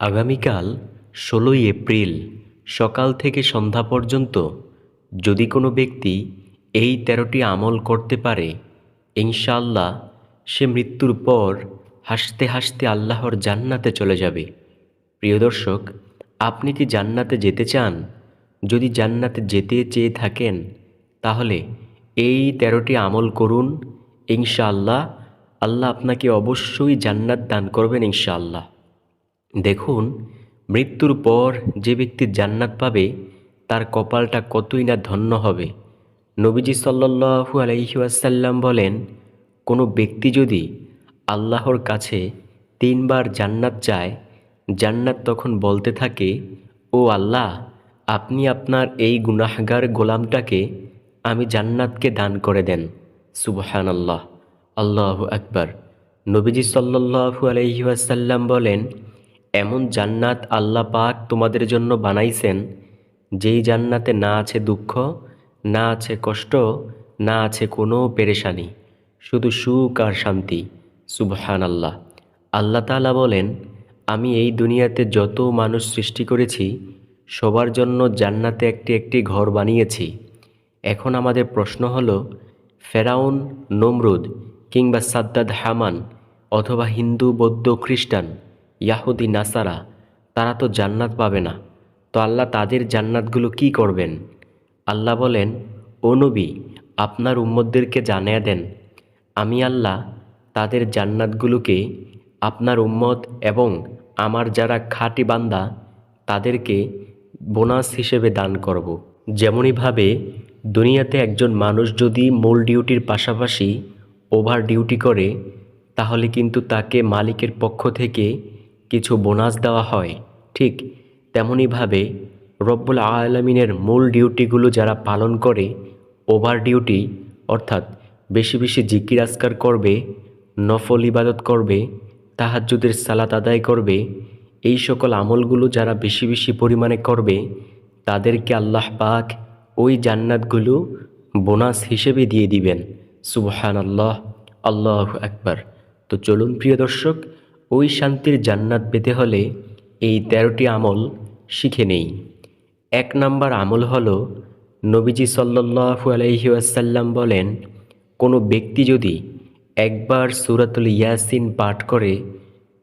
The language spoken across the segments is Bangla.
আগামীকাল ষোলোই এপ্রিল সকাল থেকে সন্ধ্যা পর্যন্ত যদি কোনো ব্যক্তি এই তেরোটি আমল করতে পারে, ইনশাআল্লাহ সে মৃত্যুর পর হাসতে হাসতে আল্লাহর জান্নাতে চলে যাবে। প্রিয় দর্শক, আপনি কি জান্নাতে যেতে চান? যদি জান্নাতে যেতে চেয়ে থাকেন, তাহলে এই তেরোটি আমল করুন। ইনশাআল্লাহ আল্লাহ আপনাকে অবশ্যই জান্নাত দান করবেন ইনশাআল্লাহ। দেখুন, মৃত্যুর পর যে ব্যক্তি জান্নাত পাবে, তার কপালটা কতই না ধন্য হবে। নবীজি সাল্লাল্লাহু আলাইহি ওয়াসাল্লাম বলেন, কোনো ব্যক্তি যদি আল্লাহর কাছে তিনবার জান্নাত চায়, জান্নাত তখন বলতে থাকে, ও আল্লাহ, আপনি আপনার এই গুনাহগার গোলামটাকে আমি জান্নাতকে দান করে দেন। সুবহান আল্লাহ আল্লাহ আকবার। নবীজি সাল্লাল্লাহু আলাইহি ওয়াসাল্লাম বলেন এমন জান্নাত আল্লাহ পাক তোমাদের জন্য বানাইছেন, যেই জান্নাতে না আছে দুঃখ, না আছে কষ্ট, না আছে কোনো পেরেশানি, শুধু সুখ আর শান্তি। সুবহান আল্লাহ আল্লাহ তাআলা বলেন, আমি এই দুনিয়াতে যত মানুষ সৃষ্টি করেছি, সবার জন্য জান্নাতে একটি একটি ঘর বানিয়েছি। এখন আমাদের প্রশ্ন হলো, ফেরাউন, নমরুদ কিংবা সাদ্দাদ, হামান অথবা হিন্দু, বৌদ্ধ, খ্রিস্টান ইয়াহুদি নাসারা, তারা তো জান্নাত পাবে না তো আল্লাহ তাদের জান্নাতগুলো কি করবেন আল্লাহ বলেন, ও নবী, আপনার উম্মতদেরকে জানিয়ে দেন, আমি আল্লাহ তাদের জান্নাতগুলোকে আপনার উম্মত এবং আমার যারা খাঁটি বান্দা, তাদেরকে বোনাস হিসেবে দান করব। যেমনইভাবে দুনিয়াতে একজন মানুষ যদি মূল ডিউটির পাশাপাশি ওভার ডিউটি করে, তাহলে কিন্তু তাকে মালিকের পক্ষ থেকে কিছু বোনাস দেওয়া হয়। ঠিক তেমনইভাবে রব্বুল আলমিনের মূল ডিউটিগুলো যারা পালন করে, ওভার ডিউটি অর্থাৎ বেশি বেশি জিকির আজকার করবে, নফল ইবাদত করবে, তাহাজ্জুদের সালাত আদায় করবে, এই সকল আমলগুলো যারা বেশি বেশি পরিমাণে করবে, তাদেরকে আল্লাহ পাক ওই জান্নাতগুলো বোনাস হিসেবে দিয়ে দিবেন। সুবহান আল্লাহ আল্লাহ আকবার। তো চলুন প্রিয় দর্শক ওই শান্তির জান্নাত পেতে হলে এই তেরোটি আমল শিখে নেই। এক নাম্বার আমল হলো, নবীজি সাল্লাল্লাহু আলাইহি ওয়াসাল্লাম বলেন, কোনো ব্যক্তি যদি একবার সুরাতুল ইয়াসিন পাঠ করে,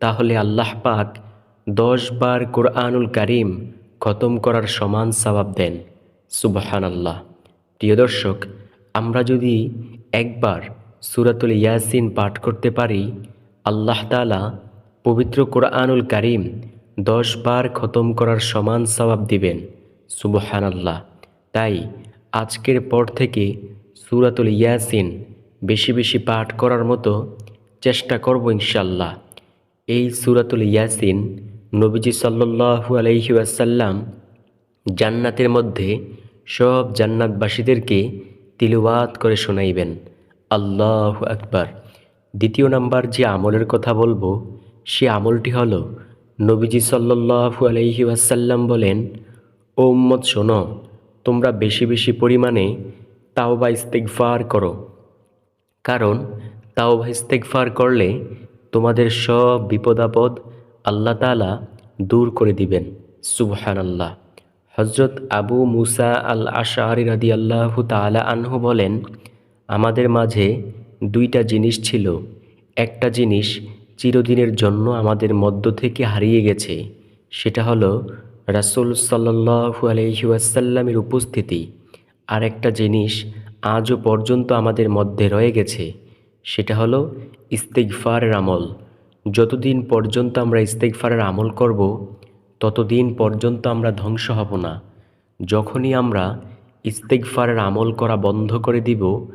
তাহলে আল্লাহ পাক দশ বার কোরআনুল কারিম খতম করার সমান সবাব দেন। সুবহান আল্লাহ প্রিয় দর্শক, আমরা যদি একবার সুরাতুল ইয়াসিন পাঠ করতে পারি, আল্লাহ তালা পবিত্র কোরআনুল কারিম দশ বার খতম করার সমান সবাব দিবেন সুবহান আল্লাহ তাই আজকের পর থেকে সুরাতুল ইয়াসিন বেশি বেশি পাঠ করার মতো চেষ্টা করব ইনশাল্লাহ এই সুরাতুল ইয়াসিন নবীজি সাল্লাল্লাহু আলাইহি ওয়াসাল্লাম জান্নাতের মধ্যে সব জান্নাতবাসীদেরকে তিলওয়াত করে শোনাইবেন। আল্লাহ আকবার। দ্বিতীয় নাম্বার যে আমলের কথা বলব সে আমলটি হল, নবীজি সাল্লাল্লাহু আলাইহি ওয়াসাল্লাম বলেন, ও উম্মত শোনো, তোমরা বেশি বেশি পরিমাণে তাওবা ইস্তেগফার করো। কারণ তাওবা ইস্তেগফার করলে তোমাদের সব বিপদাপদ আল্লাহ তালা দূর করে দিবেন। সুবহান আল্লাহ হজরত আবু মুসা আল আশারি রাদি আল্লাহ তালা আনহু বলেন, আমাদের মাঝে দুইটা জিনিস ছিল। একটা জিনিস চিরদিনের জন্য আমাদের মধ্য থেকে হারিয়ে গেছে। সেটা হলো রাসুল সাল্লাহু আলহিউসাল্লামের উপস্থিতি। আর একটা জিনিস আজও পর্যন্ত আমাদের মধ্যে রয়ে গেছে, সেটা হলো ইস্তেকফারের আমল। যতদিন পর্যন্ত আমরা ইস্তেকফারের আমল করব, ততদিন পর্যন্ত আমরা ধ্বংস হব না। যখনই আমরা ইস্তেকফারের আমল করা বন্ধ করে দিব,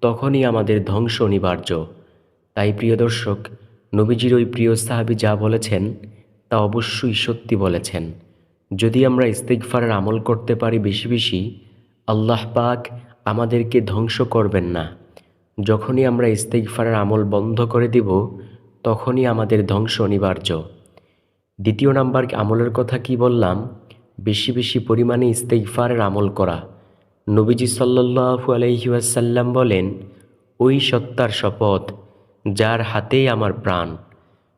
তখনই আমাদের ধ্বংস অনিবার্য। তাই প্রিয় দর্শক নবীজির ওই প্রিয় সাহাবি যা বলেছেন, তা অবশ্যই সত্যি বলেছেন। যদি আমরা ইস্তেকফারের আমল করতে পারি বেশি বেশি, আল্লাহ পাক আমাদেরকে ধ্বংস করবেন না। যখনই আমরা ইস্তেকফারের আমল বন্ধ করে দিব, তখনই আমাদের ধ্বংস অনিবার্য। দ্বিতীয় নাম্বার আমলের কথা কি বললাম? বেশি বেশি পরিমাণে ইস্তেকফারের আমল করা। নবীজি সাল্লাল্লাহু আলাইহি ওয়াসাল্লাম বলেন, ওই সত্তার শপথ যার হাতেই আমার প্রাণ।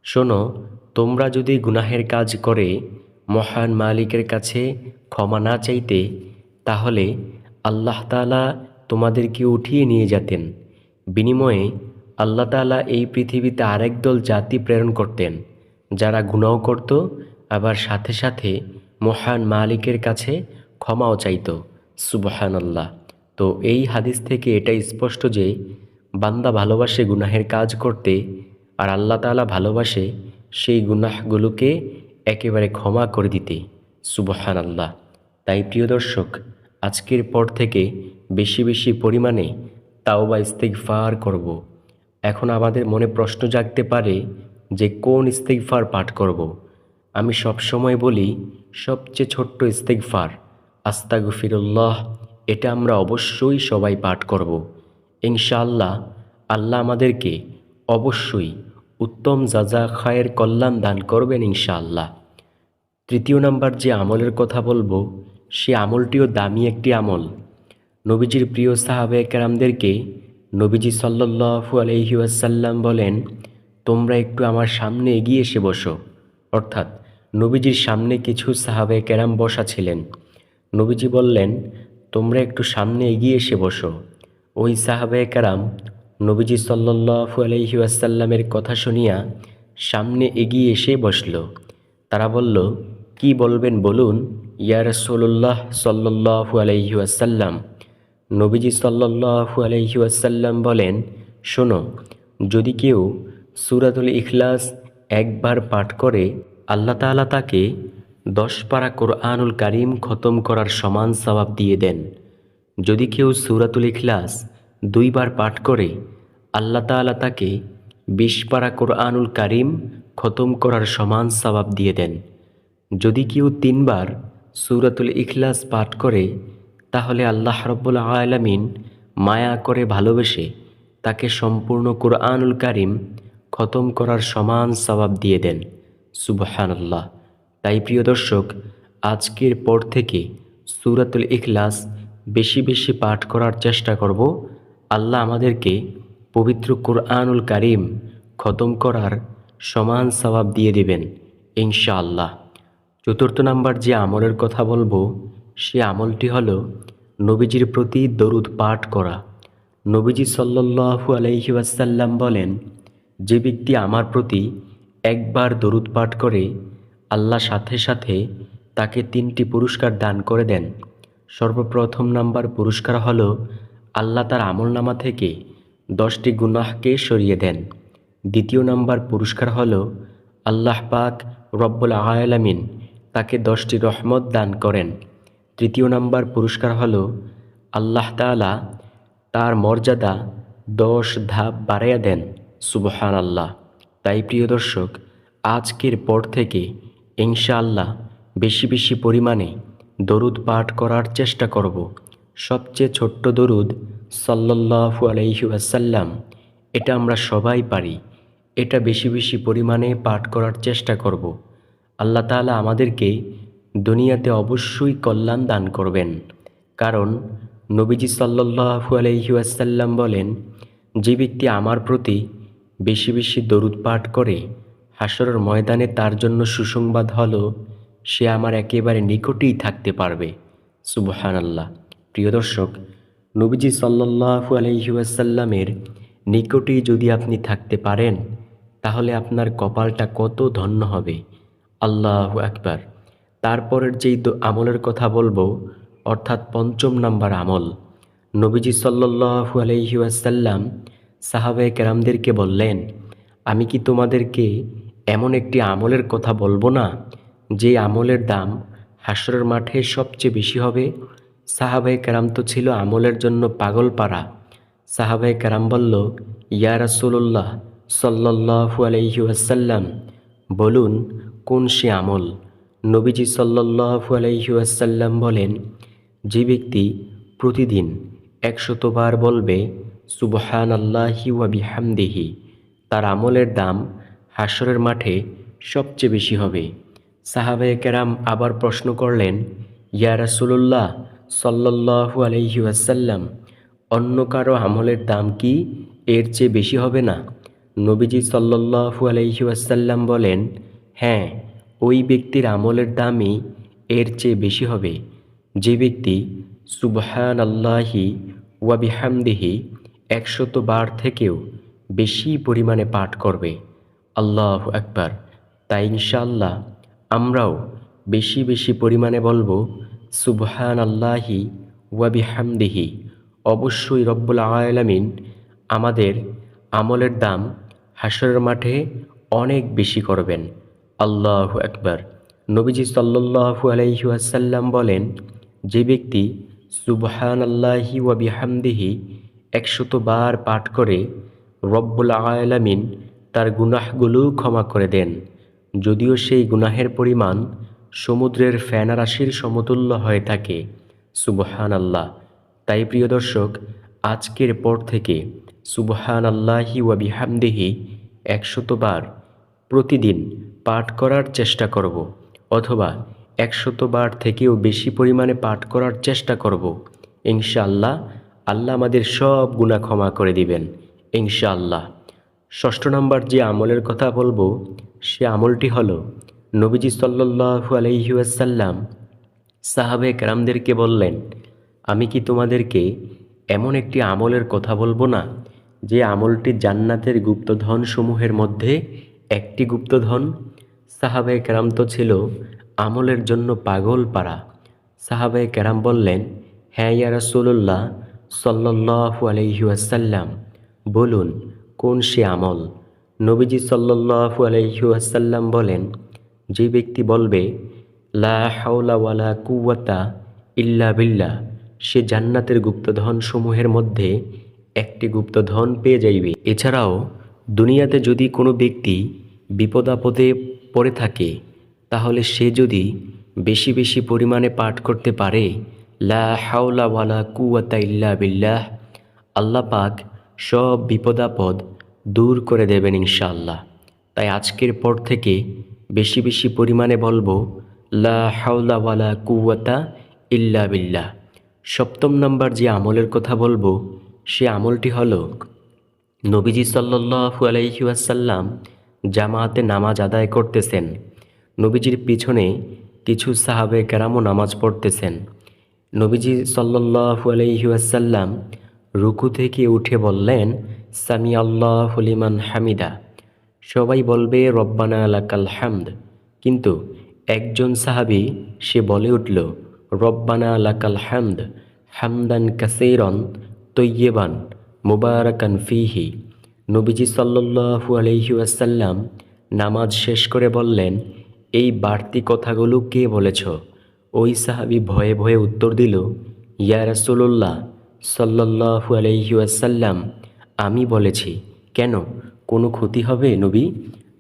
শোনো, তোমরা যদি গুনাহের কাজ করে মহান মালিকের কাছে ক্ষমা না চাইতে, তাহলে আল্লাহ তাআলা তোমাদেরকে উঠিয়ে নিয়ে যেতেন। বিনিময়ে আল্লাহ তাআলা এই পৃথিবীতে আরেক দল জাতি প্রেরণ করতেন, যারা গুনাহ করত, আবার সাথে সাথে মহান মালিকের কাছে ক্ষমাও চাইত। সুবহান আল্লাহ তো এই হাদিস থেকে এটা স্পষ্ট যে বান্দা ভালোবাসে গুনাহের কাজ করতে আর আল্লাহ তাআলা ভালোবাসে সেই গুনাহগুলোকে একেবারে ক্ষমা করে দিতে সুবহান আল্লাহ তাই প্রিয় দর্শক, আজকের পর থেকে বেশি বেশি পরিমাণে তাওবা, ইস্তেগফার করব। এখন আমাদের মনে প্রশ্ন জাগতে পারে যে কোন ইস্তেগফার পাঠ করব। আমি সবসময় বলি, সবচেয়ে ছোট্ট ইস্তেগফার, আস্তাগফিরুল্লাহ, এটা আমরা অবশ্যই সবাই পাঠ করব ইনশাআল্লাহ আল্লাহ আমাদেরকে অবশ্যই উত্তম যাজা খায়ের কল্যাণ দান করবেন ইনশাআল্লাহ। তৃতীয় নাম্বার যে আমলের কথা বলব, সে আমলটিও দামি একটি আমল। নবীজির প্রিয় সাহাবে কেরামদেরকে নবীজি সাল্লাল্লাহু আলহি আসাল্লাম বলেন, তোমরা একটু আমার সামনে এগিয়ে এসে বসো। অর্থাৎ নবীজির সামনে কিছু সাহাবে কেরাম বসা ছিলেন। নবীজি বললেন, তোমরা একটু সামনে এগিয়ে এসে বসো। ওই সাহাবে কারাম নবীজি সাল্লাল্লাহু আলহি আসাল্লামের কথা শুনিয়া সামনে এগিয়ে এসে বসল। তারা বলল, কি বলবেন বলুন, ইয়া রসুল্লাহ সাল্লাহু আলহি আসাল্লাম নবীজি সাল্লাহু আলহি আসাল্লাম বলেন, শোনো, যদি কেউ সুরাতুল ইখলাস একবার পাঠ করে, আল্লাহ তাআলা তাকে দশ পারা কোরআনুল কারিম খতম করার সমান সবাব দিয়ে দেন। যদি কেউ সুরাতুল ইখলাস দুইবার পাঠ করে, আল্লাহ তাআলা তাকে বিশ পারা কোরআনুল কারিম খতম করার সমান সবাব দিয়ে দেন। যদি কেউ তিনবার সুরাতুল ইখলাস পাঠ করে, তাহলে আল্লাহ রব্বুল আলামিন মায়া করে ভালোবেসে তাকে সম্পূর্ণ কোরআনুল কারিম খতম করার সমান সবাব দিয়ে দেন। সুবহানাল্লাহ। তাই প্রিয় দর্শক, আজকের পর থেকে সুরাতুল ইখলাস বেশি বেশি পাঠ করার চেষ্টা করব। আল্লাহ আমাদেরকে পবিত্র কোরআনুল কারিম খতম করার সমান সবাব দিয়ে দেবেন, ইনশাআল্লাহ। চতুর্থ নাম্বার যে আমলের কথা বলব, সে আমলটি হলো নবীজির প্রতি দরুদ পাঠ করা। নবীজি সাল্লাল্লাহু আলাইহি ওয়াসাল্লাম বলেন, যে ব্যক্তি আমার প্রতি একবার দরুদ পাঠ করে, আল্লাহ সাথে সাথে তাকে তিনটি পুরস্কার দান করে দেন। সর্বপ্রথম নাম্বার পুরস্কার হলো আল্লাহ তার আমলনামা থেকে দশটি গুনাহকে সরিয়ে দেন। দ্বিতীয় নাম্বার পুরস্কার হল আল্লাহ পাক রব্বুল আলামিন তাকে দশটি রহমত দান করেন। তৃতীয় নাম্বার পুরস্কার হল আল্লাহ তাআলা তার মর্যাদা দশ ধাপ বাড়াইয়া দেন। সুবহান আল্লাহ তাই প্রিয় দর্শক, আজকের পর থেকে ইনশাআল্লাহ বেশি বেশি পরিমাণে দরুদ পাঠ করার চেষ্টা করব। সবচেয়ে ছোট্ট দরুদ সাল্লাল্লাহু আলাইহি ওয়াসাল্লাম, এটা আমরা সবাই পারি। এটা বেশি বেশি পরিমাণে পাঠ করার চেষ্টা করব। আল্লাহ তাআলা আমাদেরকে দুনিয়াতে অবশ্যই কল্যাণ দান করবেন। কারণ নবীজি সাল্লাল্লাহু আলাইহি ওয়াসাল্লাম বলেন, যে ব্যক্তি আমার প্রতি বেশি বেশি দরুদ পাঠ করে হাসরের ময়দানে তার জন্য সুসংবাদ হলো সে আমার একেবারে নিকটেই থাকতে পারবে। সুবহান আল্লাহ প্রিয় দর্শক, নবীজি সাল্লাল্লাহু আলাইহি ওয়াসাল্লামের নিকটেই যদি আপনি থাকতে পারেন, তাহলে আপনার কপালটা কত ধন্য হবে। আল্লাহ একবার তারপরের যেই আমলের কথা বলব, অর্থাৎ পঞ্চম নাম্বার আমল, নবীজি সাল্লাল্লাহু আলাইহি ওয়াসাল্লাম সাহাবে কেরামদেরকে বললেন, আমি কি তোমাদেরকে এমন একটি আমলের কথা বলব না যে আমলের দাম হাসরের মাঠে সবচেয়ে বেশি হবে সাহাবাই কেরাম তো ছিল আমলের জন্য পাগল পাড়া সাহাবাই কেরাম বলল, ইয়া রাসুল্লাহ সাল্লাহু আলহি আসাল্লাম বলুন কোন সে আমল? নবীজি সাল্লাহু আলহি আসাল্লাম বলেন, যে ব্যক্তি প্রতিদিন একশতবার বলবে সুবহান আল্লাহি ওয়া বিহামদিহি, তার আমলের দাম হাসরের মাঠে সবচেয়ে বেশি হবে। সাহাবে কেরাম আবার প্রশ্ন করলেন, ইয়া রাসুল্লাহ সাল্লাহু আলহি আসাল্লাম অন্য কারও আমলের দাম কি এর চেয়ে বেশি হবে না? নবীজি সাল্লাল্লাহু আলাইহি ওয়াসাল্লাম বলেন হ্যাঁ ওই ব্যক্তির আমলের দামই এর চেয়ে বেশি হবে। যে ব্যক্তি সুবহান আল্লাহি ওয়াবিহামদিহি একশত বার থেকেও বেশি পরিমাণে পাঠ করবে, আল্লাহ একবার তাই ইনশাআল্লাহ আমরাও বেশি বেশি পরিমাণে বলব সুবহান আল্লাহি ওয়াবিহামদিহি অবশ্যই রব্বুল আলামিন আমাদের আমলের দাম হাসরের মাঠে অনেক বেশি করবেন। আল্লাহ একবার নবীজি সাল্লাল্লাহু আলাইহি ওয়াসাল্লাম বলেন, যে ব্যক্তি সুবহান আল্লাহি ওয়াবিহামদিহি একশত বার পাঠ করে রব্বুল আলামিন তার গুনাহগুলো ক্ষমা করে দেন। যদিও সেই গুনাহের পরিমাণ সমুদ্রের ফ্যানারাশির সমতুল্য হয়ে থাকে সুবহান আল্লাহ তাই প্রিয় দর্শক, আজকের পর থেকে সুবহান আল্লাহি ওয়াবিহামদিহি একশতবার প্রতিদিন পাঠ করার চেষ্টা করব, অথবা একশতবার থেকেও বেশি পরিমাণে পাঠ করার চেষ্টা করব। ইনশাআল্লাহ, আল্লাহ আমাদের সব গুণা ক্ষমা করে দিবেন, ইনশাআল্লাহ। ষষ্ঠ নম্বর যে আমলের কথা বলব, সে আমলটি হলো নবীজি সাল্লাল্লাহু আলাইহি ওয়াসাল্লাম সাহাবে কেরামদেরকে বললেন, আমি কি তোমাদেরকে এমন একটি আমলের কথা বলব না, যে আমলটি জান্নাতের গুপ্তধন সমূহের মধ্যে একটি গুপ্তধন? সাহাবে কেরাম তো ছিল আমলের জন্য পাগল পাড়া। সাহাবে কেরাম বললেন হ্যাঁ ইয়া রাসূলুল্লাহ সাল্লাল্লাহু আলাইহি ওয়াসাল্লাম, বলুন কোন সে আমল? নবীজি সাল্লাল্লাহু আলাইহি ওয়াসাল্লাম বলেন, যে ব্যক্তি বলবে, লা হাওলা ওয়ালা কুওয়াতা ইল্লা বিল্লা সে জান্নাতের গুপ্তধন সমূহের মধ্যে একটি গুপ্তধন পেয়ে যাইবে। এছাড়াও, দুনিয়াতে যদি কোনো ব্যক্তি বিপদাপদে পড়ে থাকে, তাহলে সে যদি বেশি বেশি পরিমাণে পাঠ করতে পারে, লা হাওলা ওয়ালা কুওয়াতা ইল্লা বিল্লাহ, আল্লাহ পাক সব বিপদাপদ দূর করে দেবেন ইনশাআল্লাহ। তাই আজকের পর থেকে বেশি বেশি পরিমাণে বলব, লা হাওলা ওয়ালা কুওয়াতা ইল্লা বিল্লাহ। সপ্তম নম্বর যে আমলের কথা বলব, সে আমলটি হলো, নবীজি সাল্লাল্লাহু আলাইহি ওয়াসাল্লাম জামাতে নামাজ আদায় করতেছেন। নবীজির পিছনে কিছু সাহাবে কেরামও নামাজ পড়তেছেন। নবীজি সাল্লাল্লাহু আলাইহি ওয়াসাল্লাম রুকু থেকে উঠে বললেন সামি আল্লাহ লিমান হামিদা। সবাই বলবে, রব্বানা লাকাল হামদ। কিন্তু একজন সাহাবি, সে বলে উঠল, রব্বানা লাকাল হামদ, হামদান কাসেরন তৈয়েবান মুবারাকান ফিহি। নবীজি সাল্লাল্লাহু আলাইহি ওয়াসাল্লাম নামাজ শেষ করে বললেন, এই বাড়তি কথাগুলো কে বলেছ? ওই সাহাবি ভয়ে ভয়ে উত্তর দিল, ইয়া রাসূলুল্লাহ সাল্লাল্লাহু আলাইহি ওয়াসাল্লাম, আমি বলেছি, কেন? কোনো ক্ষতি হবে নবী?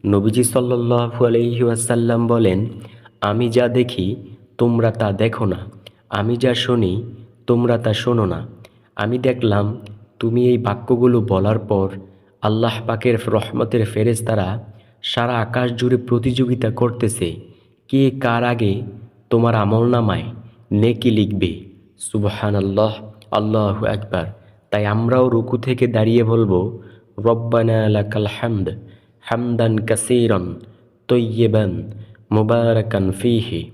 নবীজি সাল্লাল্লাহু আলাইহি ওয়াসাল্লাম বলেন, আমি যা দেখি, তোমরা তা দেখো না। আমি যা শুনি, তোমরা তা শোনো না। আমি দেখলাম, তুমি এই বাক্যগুলো বলার পর আল্লাহ পাকের রহমতের ফেরেজ তারা সারা আকাশ জুড়ে প্রতিযোগিতা করতেছে, কে কার আগে তোমার আমল নামায় নেকি লিখবে? সুবহান আল্লাহ আল্লাহ একবার তাই আমরাও রুকু থেকে দাঁড়িয়ে বলব, রব্বানা লাকাল হামদ, হামদান কাসীরান, তৈয়বান, মুবারাকান ফিহি।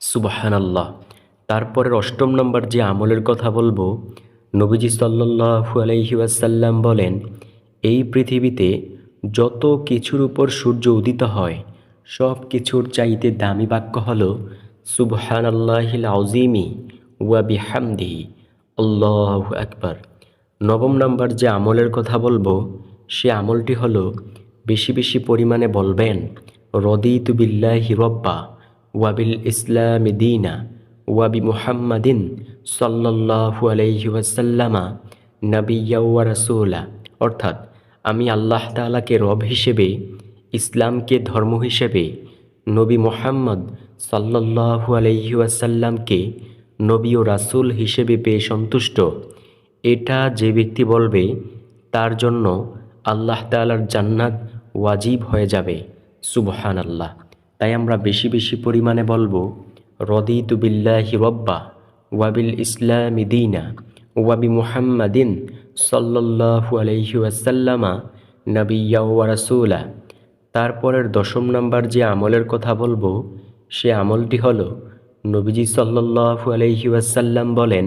সুবহান আল্লাহ তারপরের অষ্টম নম্বর যে আমলের কথা বলব, নবীজি সাল্লাল্লাহু আলাইহি ওয়াসাল্লাম বলেন, এই পৃথিবীতে যত কিছুর উপর সূর্য উদিত হয়, সব কিছুর চাইতে দামি বাক্য হল সুবহান আল্লাহিল আউজিমি ওয়াবি বিহামদিহি। আল্লাহ একবার নবম নাম্বার যে আমলের কথা বলব, সে আমলটি হলো, বেশি বেশি পরিমাণে বলবেন, রদিতু বিল্লাহি রব্বা ওয়াবিল ইসলাম দিনা ওয়াবি মুহাম্মাদিন সাল্লাল্লাহু আলাইহি ওয়াসাল্লামা নাবিয়্যা ওয়া রাসূলা। অর্থাৎ, আমি আল্লাহ তাআলাকে রব হিসেবে, ইসলামকে ধর্ম হিসেবে নবী মোহাম্মদ সাল্লাল্লাহু আলাইহি ওয়াসাল্লামকে নবী ও রাসূল হিসেবে পেয়ে সন্তুষ্ট। এটা যে ব্যক্তি বলবে, তার জন্য আল্লাহ তাআলার জান্নাত ওয়াজিব হয়ে যাবে। সুবহান আল্লাহ তাই আমরা বেশি বেশি পরিমাণে বলব, রদিতু বিল্লাহি রব্বা ওয়াবিল ইসলামি দিনা ওয়াবি মুহাম্মাদিন আলাইহি ওয়াসাল্লামা নবিয়া ওয়া রাসূলা। তারপরের দশম নাম্বার যে আমলের কথা বলব, সে আমলটি হলো নবীজি সাল্লাল্লাহু আলাইহি ওয়াসাল্লাম বলেন,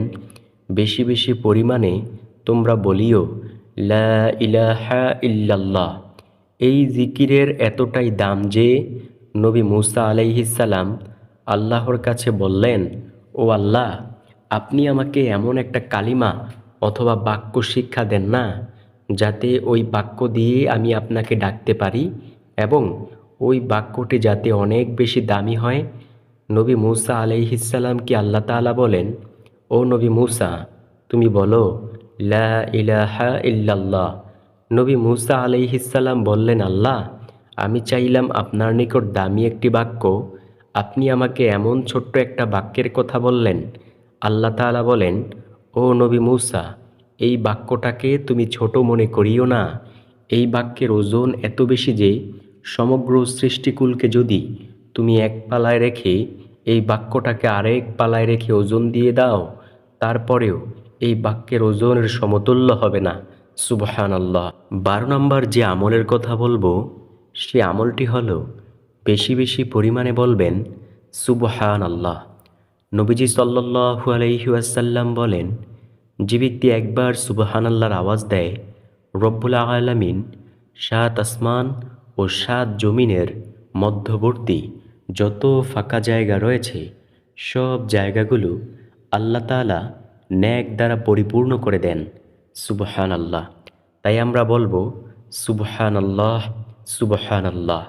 বেশি বেশি পরিমাণে তোমরা বলিও, লা ইলাহা ইল্লাল্লাহ। এই জিকিরের এতটাই দাম যে নবী মুসা আলাইহিসাল্লাম আল্লাহর কাছে বললেন, ও আল্লাহ, আপনি আমাকে এমন একটা কালিমা অথবা বাক্য শিক্ষা দেন না, যাতে ওই বাক্য দিয়ে আমি আপনাকে ডাকতে পারি এবং ওই বাক্যটি যাতে অনেক বেশি দামি হয় নবী মুসা আলাইহিসাল্লামকে আল্লাহ তাআলা বলেন? ও নবী মূসা, তুমি বলো, লা ইল্লাল্লাহ। নবী মুসা আলাইহিসাল্লাম বললেন, আল্লাহ, আমি চাইলাম আপনার নিকট দামি একটি বাক্য। আপনি আমাকে এমন ছোট্ট একটা বাক্যের কথা বললেন। আল্লাহ তাআলা বলেন, ও নবী মূসা, এই বাক্যটাকে তুমি ছোট মনে করিও না। এই বাক্যের ওজন এত বেশি যে সমগ্র সৃষ্টিকুলকে যদি তুমি এক পালায় রেখে এই বাক্যটাকে আরেক পালায় রেখে ওজন দিয়ে দাও, তারপরেও এই বাক্যের ওজনের সমতুল্য হবে না। সুবহান আল্লাহ বারো নম্বর যে আমলের কথা বলব, সে আমলটি হলো, বেশি বেশি পরিমাণে বলবেন সুবহান আল্লাহ নবীজি সাল্লাল্লাহু আলাইহি ওয়াসাল্লাম বলেন, যে ব্যক্তি একবার সুবহান আল্লাহর আওয়াজ দেয়, রব্বুল আলামিন সাত আসমান ও সাত জমিনের মধ্যবর্তী যত ফাঁকা জায়গা রয়েছে, সব জায়গাগুলো আল্লাহ তাআলা ন্যাক দ্বারা পরিপূর্ণ করে দেন। সুবহান আল্লাহ তাই আমরা বলব সুবহান আল্লাহ সুবহান আল্লাহ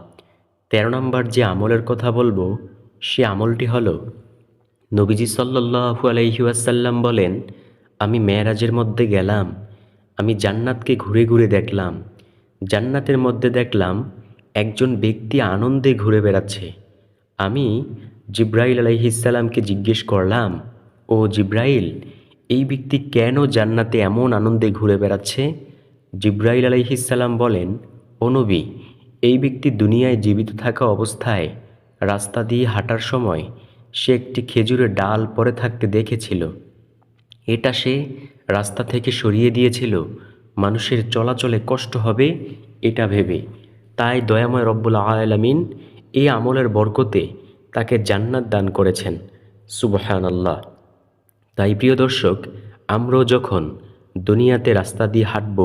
তেরো নম্বর যে আমলের কথা বলব, সে আমলটি হল, নবীজি সাল্লাল্লাহু আলাইহি ওয়াসাল্লাম বলেন, আমি মেয়েরাজের মধ্যে গেলাম, আমি জান্নাতকে ঘুরে ঘুরে দেখলাম। জান্নাতের মধ্যে দেখলাম, একজন ব্যক্তি আনন্দে ঘুরে বেড়াচ্ছে। আমি জিব্রাইল আলাইহিসাল্লামকে জিজ্ঞেস করলাম, ও জিব্রাইল, এই ব্যক্তি কেন জান্নাতে এমন আনন্দে ঘুরে বেড়াচ্ছে? জিব্রাইল আলাইহিসাল্লাম বলেন, ও নবী, এই ব্যক্তি দুনিয়ায় জীবিত থাকা অবস্থায় রাস্তা দিয়ে হাঁটার সময় সে একটি খেজুরের ডাল পরে থাকতে দেখেছিল। এটা সে রাস্তা থেকে সরিয়ে দিয়েছিল। মানুষের চলাচলে কষ্ট হবে, এটা ভেবে। তাই দয়াময় রব্বুল আলামিন এই আমলের বরকতে তাকে জান্নাত দান করেছেন। সুবহান আল্লাহ তাই প্রিয় দর্শক, আমরাও যখন দুনিয়াতে রাস্তা দিয়ে হাঁটব,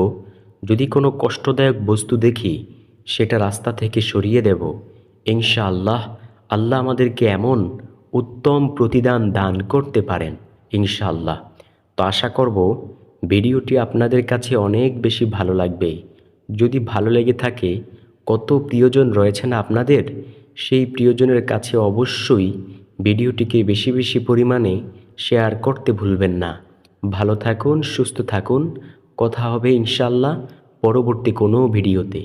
যদি কোনো কষ্টদায়ক বস্তু দেখি, সেটা রাস্তা থেকে সরিয়ে দেব। ইনশাআল্লাহ, আল্লাহ আমাদেরকে এমন উত্তম প্রতিদান দান করতে পারেন, ইনশাআল্লাহ। তো আশা করব, ভিডিওটি আপনাদের কাছে অনেক বেশি ভালো লাগবে। যদি ভালো লেগে থাকে, কত প্রিয়জন রয়েছেন আপনাদের? সেই প্রিয়জনের কাছে অবশ্যই ভিডিওটিকে বেশি বেশি পরিমাণে শেয়ার করতে ভুলবেন না। ভালো থাকুন, সুস্থ থাকুন। কথা হবে ইনশাল্লাহ পরবর্তী কোনো ভিডিওতে।